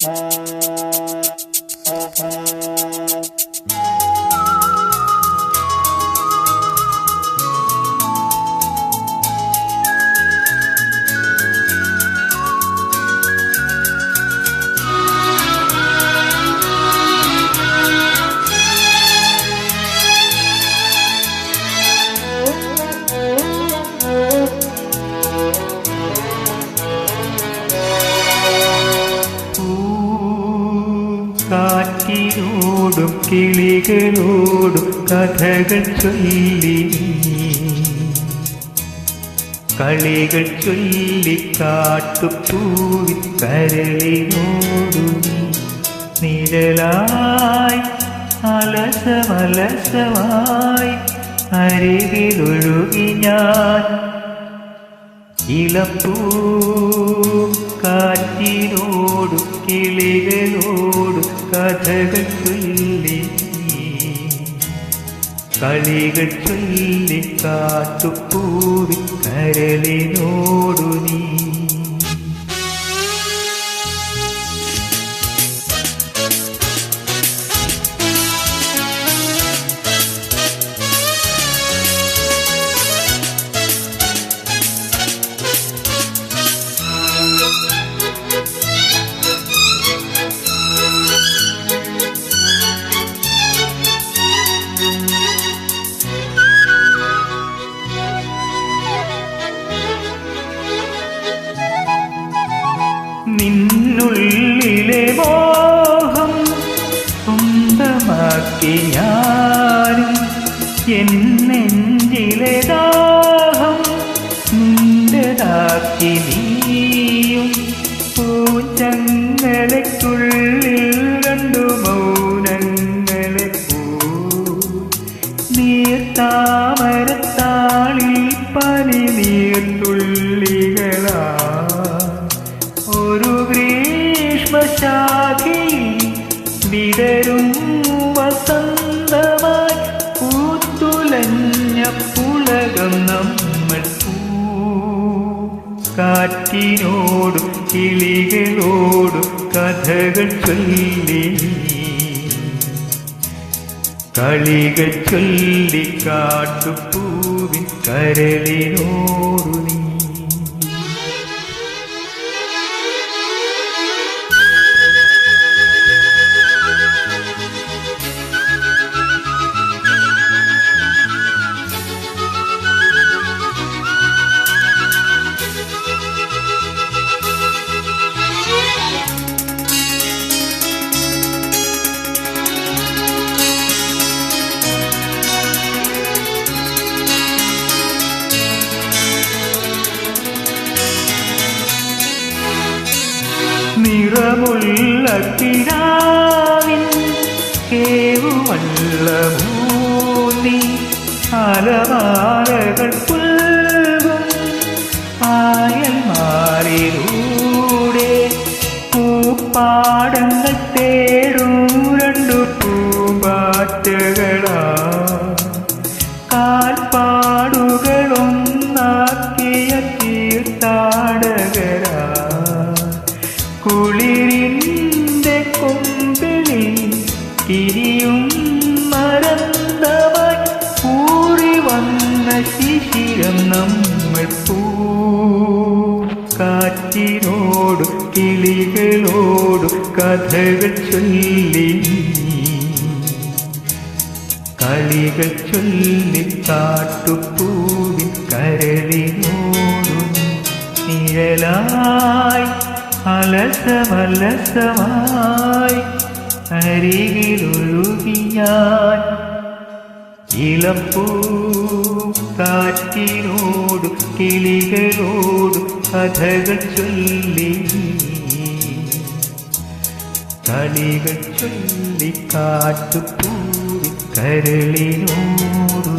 Música കാറ്റിനോടും കിളികളോടും കഥകൾ ചൊല്ലി കളികൾ ചൊല്ലി കാട്ടുപൂവി കരളിനോടു നിഴലായി അലസമലസമായി അരികിലൊഴുകി ഞാൻ. ഇളപ്പൂ കാറ്റിനോടും കിളികളോടും കഥകൾ ചൊല്ലി. കളികൾ ചൊല്ലി കാട്ടുപൂവി കരളിനോടു ini കാറ്റിനോടും കിളികളോടും കഥകൾ ചൊല്ലി. കളികൾ ചൊല്ലി കാട്ടുപൂവിൻ കരളിനോടു നിറമുള്ള കിടാവിൻ ഭൂമി അലമാലകൾ പൂപ്പാടങ്ങൾ തേടും നമ്മൾ പൂ കാറ്റിനോട് കിളികളോട് കഥകൾ ചൊല്ലി. കളികൾ ചൊല്ലി കാട്ടുപൂവിൻ കരളിനോടും നിഴലായി അലസമലസമായി അരികിലൊഴുകി ഞാൻ ഇളപ്പൂ കാറ്റിനോട് കിളികളോടും കഥകൾ ചൊല്ലി. കളികൾ ചൊല്ലി കാട്ടുപൂവി കരളിനോടു